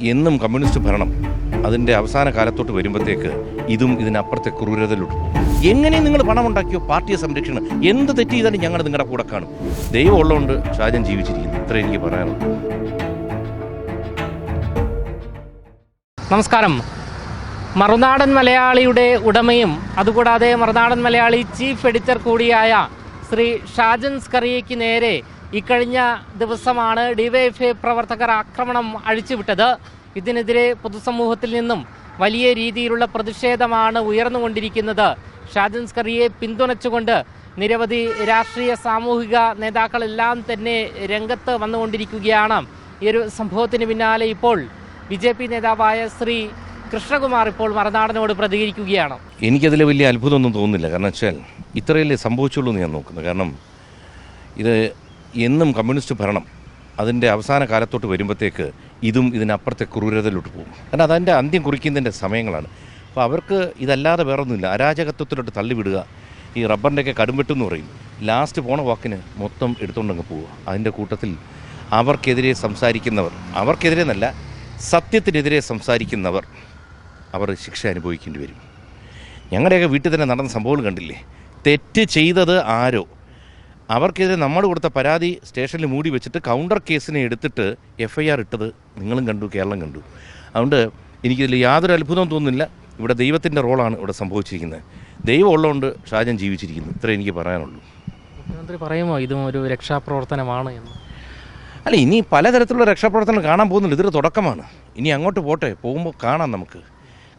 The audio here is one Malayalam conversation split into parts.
എന്നും കമ്മ്യൂണിസ്റ്റ് ഭരണം അതിന്റെ അവസാന കാലത്തോട്ട് വരുമ്പോഴത്തേക്ക് ഇതും ഇതിനപ്പുറത്തെ ക്രൂരതയിലോട്ട് എങ്ങനെ നിങ്ങൾ പണം ഉണ്ടാക്കിയോ? പാർട്ടിയെ സംരക്ഷണം എന്ത് തെറ്റ് ചെയ്താലും ഞങ്ങൾ നിങ്ങളുടെ കൂടെ കാണും. ദൈവം ഉള്ളതുകൊണ്ട് ഷാജൻ ജീവിച്ചിരിക്കുന്നു. ഇത്ര എനിക്ക് പറയാനുള്ളത് നമസ്കാരം. മറുനാടൻ മലയാളിയുടെ ഉടമയും അതുകൂടാതെ മറുനാടൻ മലയാളി ചീഫ് എഡിറ്റർ കൂടിയായ ശ്രീ ഷാജൻ സ്കറിയയ്ക്ക് നേരെ ഇക്കഴിഞ്ഞ ദിവസമാണ് ഡിവൈഎഫ്ഐ പ്രവർത്തകർ ആക്രമണം അഴിച്ചുവിട്ടത്. ഇതിനെതിരെ പൊതുസമൂഹത്തിൽ നിന്നും വലിയ രീതിയിലുള്ള പ്രതിഷേധമാണ് ഉയർന്നുകൊണ്ടിരിക്കുന്നത്. ഷാജൻ സ്കറിയെ പിന്തുണച്ചുകൊണ്ട് നിരവധി രാഷ്ട്രീയ സാമൂഹിക നേതാക്കളെല്ലാം തന്നെ രംഗത്ത് വന്നുകൊണ്ടിരിക്കുകയാണ്. ഈ ഒരു സംഭവത്തിന് പിന്നാലെ ഇപ്പോൾ ബി ജെ പി നേതാവായ ശ്രീ കൃഷ്ണകുമാർ ഇപ്പോൾ മറുനാടനോട് പ്രതികരിക്കുകയാണ്. എനിക്കതിൽ വലിയ അത്ഭുതമൊന്നും തോന്നുന്നില്ല. കാരണം വെച്ചാൽ ഇത്രയല്ലേ സംഭവിച്ചുള്ളൂ എന്ന് ഞാൻ നോക്കുന്നത് കാരണം ഇത് എന്നും കമ്മ്യൂണിസ്റ്റ് ഭരണം അതിന്റെ അവസാന കാലത്തോട്ട് വരുമ്പോഴത്തേക്ക് ഇതും ഇതിനപ്പുറത്തെ ക്രൂരതയിലോട്ട് പോകും. കാരണം അതതിന്റെ അന്ത്യം കുറിക്കുന്നതിന്റെ സമയങ്ങളാണ്. അപ്പോൾ അവർക്ക് ഇതല്ലാതെ വേറൊന്നുമില്ല. അരാജകത്വത്തിലോട്ട് തള്ളിവിടുക ഈ റബ്ബറിന്റെയൊക്കെ കടുംവെട്ടെന്ന് പറയും. ലാസ്റ്റ് പോണ വാക്കിന് മൊത്തം എടുത്തുകൊണ്ടങ്ങ് പോവുക. അതിന്റെ കൂട്ടത്തിൽ അവർക്കെതിരെ സംസാരിക്കുന്നവർ അവർക്കെതിരെ എന്നല്ല സത്യത്തിനെതിരെ സംസാരിക്കുന്നവർ അവർ ശിക്ഷ അനുഭവിക്കേണ്ടി വരും. ഞങ്ങളുടെയൊക്കെ വീട്ടിൽ തന്നെ നടന്ന സംഭവങ്ങൾ കണ്ടില്ലേ? തെറ്റ് ചെയ്തത് ആരോ? അവർക്കെതിരെ നമ്മൾ കൊടുത്ത പരാതി സ്റ്റേഷനിൽ മൂടി വെച്ചിട്ട് കൗണ്ടർ കേസിനെ എടുത്തിട്ട് എഫ് ഐ ആർ ഇട്ടത് നിങ്ങളും കണ്ടു കേരളം കണ്ടു. അതുകൊണ്ട് എനിക്കിതിൽ യാതൊരു അത്ഭുതവും തോന്നുന്നില്ല. ഇവിടെ ദൈവത്തിന്റെ റോളാണ് ഇവിടെ സംഭവിച്ചിരിക്കുന്നത്. ദൈവം ഉള്ളതുകൊണ്ട് ഷാജൻ ജീവിച്ചിരിക്കുന്നു. ഇത്രേ എനിക്ക് പറയാനുള്ളൂ. മുഖ്യമന്ത്രി പറയുമോ ഇതും ഒരു രക്ഷാപ്രവർത്തനമാണ് എന്ന്? അല്ല ഇനി പലതരത്തിലുള്ള രക്ഷാപ്രവർത്തനം കാണാൻ പോകുന്നുണ്ട്. ഇതൊരു തുടക്കമാണ്. ഇനി അങ്ങോട്ട് പോട്ടെ. പോകുമ്പോൾ കാണാം നമുക്ക്.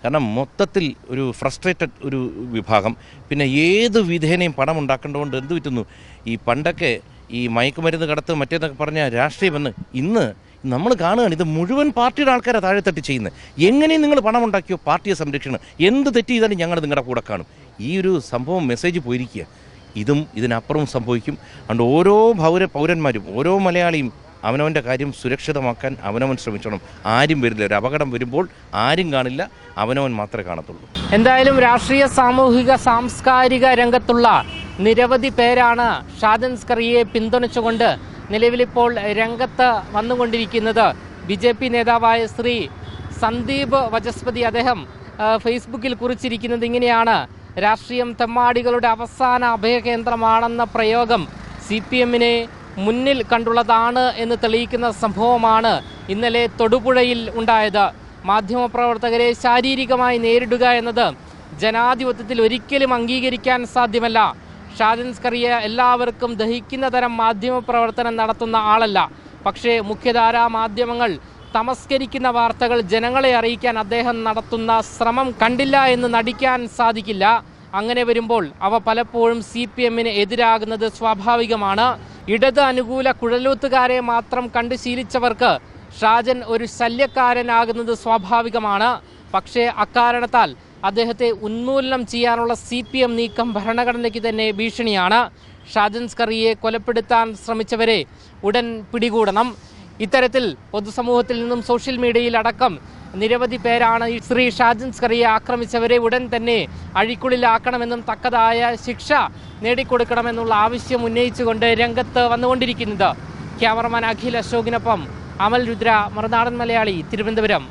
കാരണം മൊത്തത്തിൽ ഒരു ഫ്രസ്ട്രേറ്റഡ് ഒരു വിഭാഗം. പിന്നെ ഏത് വിധേനയും പണം ഉണ്ടാക്കേണ്ടതുകൊണ്ട് എന്ത് പറ്റുന്നു? ഈ പണ്ടൊക്കെ ഈ മയക്കുമരുന്ന് കടത്ത് മറ്റേതൊക്കെ പറഞ്ഞ രാഷ്ട്രീയമെന്ന് ഇന്ന് നമ്മൾ കാണുകയാണ് ഇത് മുഴുവൻ പാർട്ടിയുടെ ആൾക്കാരെ താഴെ തട്ടി ചെയ്യുന്നത്. എങ്ങനെയും നിങ്ങൾ പണം ഉണ്ടാക്കിയോ? പാർട്ടിയെ സംരക്ഷണം എന്ത് തെറ്റ് ചെയ്താലും ഞങ്ങൾ നിങ്ങളുടെ കൂടെ കാണും. ഈ ഒരു സംഭവം മെസ്സേജ് പോയിരിക്കുക. ഇതും ഇതിനപ്പുറവും സംഭവിക്കും. അതുകൊണ്ട് ഓരോ പൗര പൗരന്മാരും ഓരോ മലയാളിയും അവനവന്റെ കാര്യം സുരക്ഷിതമാക്കാൻ അവനവൻ ശ്രമിച്ചോണം. ആരും വരില്ല ഒരു അപകടം വരുമ്പോൾ ആരും കാണില്ല. അവനവൻ മാത്രമേ കാണത്തുള്ളൂ. എന്തായാലും രാഷ്ട്രീയ സാമൂഹിക സാംസ്കാരിക രംഗത്തുള്ള നിരവധി പേരാണ് ഷാജൻ സ്കറിയെ പിന്തുണച്ചുകൊണ്ട് നിലവിലിപ്പോൾ രംഗത്ത് വന്നുകൊണ്ടിരിക്കുന്നത്. ബി ജെ പി നേതാവായ ശ്രീ സന്ദീപ് വചസ്പതി അദ്ദേഹം ഫേസ്ബുക്കിൽ കുറിച്ചിരിക്കുന്നത് ഇങ്ങനെയാണ്. രാഷ്ട്രീയം തെമ്മാടികളുടെ അവസാന അഭയകേന്ദ്രമാണെന്ന പ്രയോഗം സി പി എമ്മിനെ മുന്നിൽ കണ്ടുള്ളതാണ് എന്ന് തെളിയിക്കുന്ന സംഭവമാണ് ഇന്നലെ തൊടുപുഴയിൽ ഉണ്ടായത്. മാധ്യമപ്രവർത്തകരെ ശാരീരികമായി നേരിടുക എന്നത് ജനാധിപത്യത്തിൽ ഒരിക്കലും അംഗീകരിക്കാൻ സാധ്യമല്ല. സ്കറിയ എല്ലാവർക്കും ദഹിക്കുന്ന തരം മാധ്യമപ്രവർത്തനം നടത്തുന്ന ആളല്ല. പക്ഷേ മുഖ്യധാരാ മാധ്യമങ്ങൾ തമസ്കരിക്കുന്ന വാർത്തകൾ ജനങ്ങളെ അറിയിക്കാൻ അദ്ദേഹം നടത്തുന്ന ശ്രമം കണ്ടില്ല എന്ന് നടിക്കാൻ സാധിക്കില്ല. അങ്ങനെ വരുമ്പോൾ അവ പലപ്പോഴും സി പി എമ്മിന് എതിരാകുന്നത് സ്വാഭാവികമാണ്. ഇടത് അനുകൂല കുഴലൂത്തുകാരെ മാത്രം കണ്ടു ശീലിച്ചവർക്ക് ഷാജൻ ഒരു ശല്യക്കാരനാകുന്നത് സ്വാഭാവികമാണ്. പക്ഷേ അക്കാരണത്താൽ അദ്ദേഹത്തെ ഉന്മൂലനം ചെയ്യാനുള്ള സി പി എം നീക്കം ഭരണഘടനയ്ക്ക് തന്നെ ഭീഷണിയാണ്. ഷാജൻ സ്കറിയെ കൊലപ്പെടുത്താൻ ശ്രമിച്ചവരെ ഉടൻ പിടികൂടണം. ഇത്തരത്തിൽ പൊതുസമൂഹത്തിൽ നിന്നും സോഷ്യൽ മീഡിയയിൽ അടക്കം നിരവധി പേരാണ് ഈ ശ്രീ ഷാജൻ സ്കറിയെ ആക്രമിച്ചവരെ ഉടൻ തന്നെ അഴിക്കുള്ളിലാക്കണമെന്നും തക്കതായ ശിക്ഷ നേടിക്കൊടുക്കണമെന്നുള്ള ആവശ്യം ഉന്നയിച്ചുകൊണ്ട് രംഗത്ത് വന്നുകൊണ്ടിരിക്കുന്നത് ക്യാമറമാൻ അഖിൽ അശോകിനൊപ്പം അമൽ രുദ്ര മറുനാടൻ മലയാളി തിരുവനന്തപുരം.